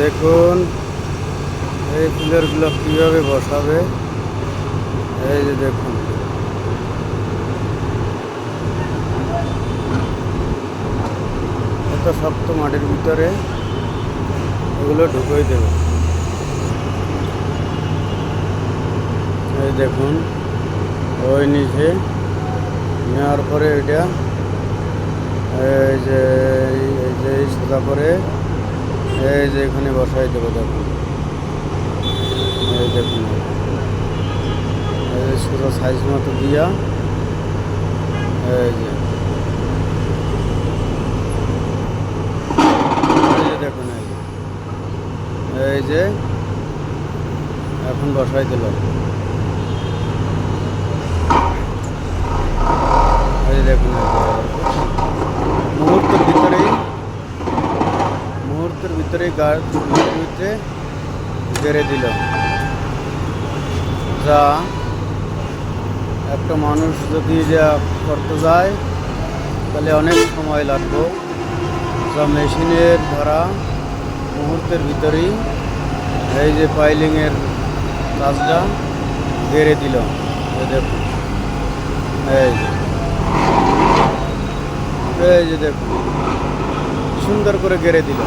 দেখুন, এই পিলারগুলো কীভাবে বসাবে? এই যে দেখুন। এত শক্ত মাটির ভিতরে এগুলো ঢুকিয়ে দেবে। এই দেখুন, ওই নিচে নেওয়ার পরে এটা, এই যে, এই- যে সোজা করে এই যে এখানে বসাই দেবো দেখুন এই দেখুন এই সাইজ মতো দিয়া। এই যে। দেখুন এই যে। এই যে, এখন বসাই দিলাম। এই দেখুন এই যে। মুহূর্তের ভিতরেই মুহূর্তের ভিতরে গেড়ে দিল যা একটা মানুষ যদি যা করতে যায়, তাহলে অনেক সময় লাগবে। যা মেশিনের দ্বারা মুহূর্তের ভিতরেই এই যে পাইলিংয়ের কাজটা গেড়ে দিল দেখুন। এই যে। এই যে দেখুন। সুন্দর করে গেড়ে দিল।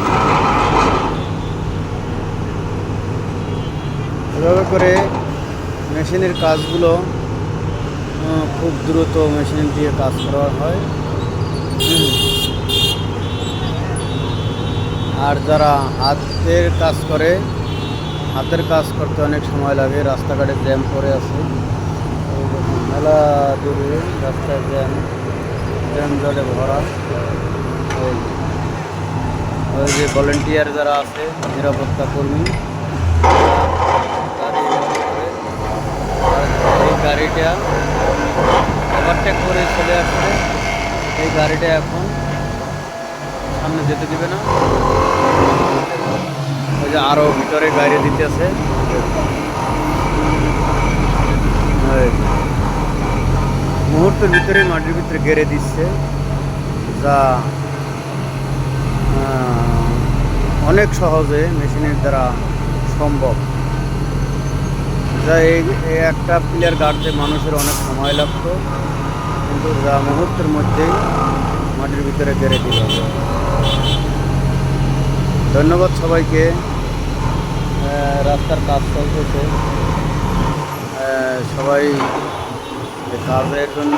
এভাবে করে মেশিনের কাজগুলো খুব দ্রুত মেশিন দিয়ে কাজ করা হয়। আর যারা হাতের কাজ করে, হাতের কাজ করতে অনেক সময় লাগে, রাস্তাঘাটে জ্যাম পড়ে আছে। মেলা দূরে রাস্তায় জ্যাম জ্যাম জলে ভরা। যে ভলেন্টিয়ার যারা আছে, নিরাপত্তা কর্মী এই গাড়িটা ওভারটেক করে চলে আসছে। এই গাড়িটা এখন সামনে যেতে দিবে না। ওই যে আরও ভিতরে গাড়ি দিতেছে। মুহূর্তের ভিতরে মাটির ভিতরে গেড়ে দিচ্ছে। যা অনেক সহজে মেশিনের দ্বারা সম্ভব। যা এই একটা প্লেয়ার গাড়তে মানুষের অনেক সময় লাগতো, কিন্তু যা মুহূর্তের মধ্যেই মাটির ভিতরে গেড়ে দিল। ধন্যবাদ সবাইকে। রাস্তার কাজ চলতেছে। সবাই কাজের জন্য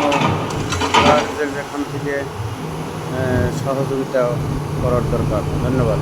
এখান থেকে সহযোগিতা করার দরকার। ধন্যবাদ।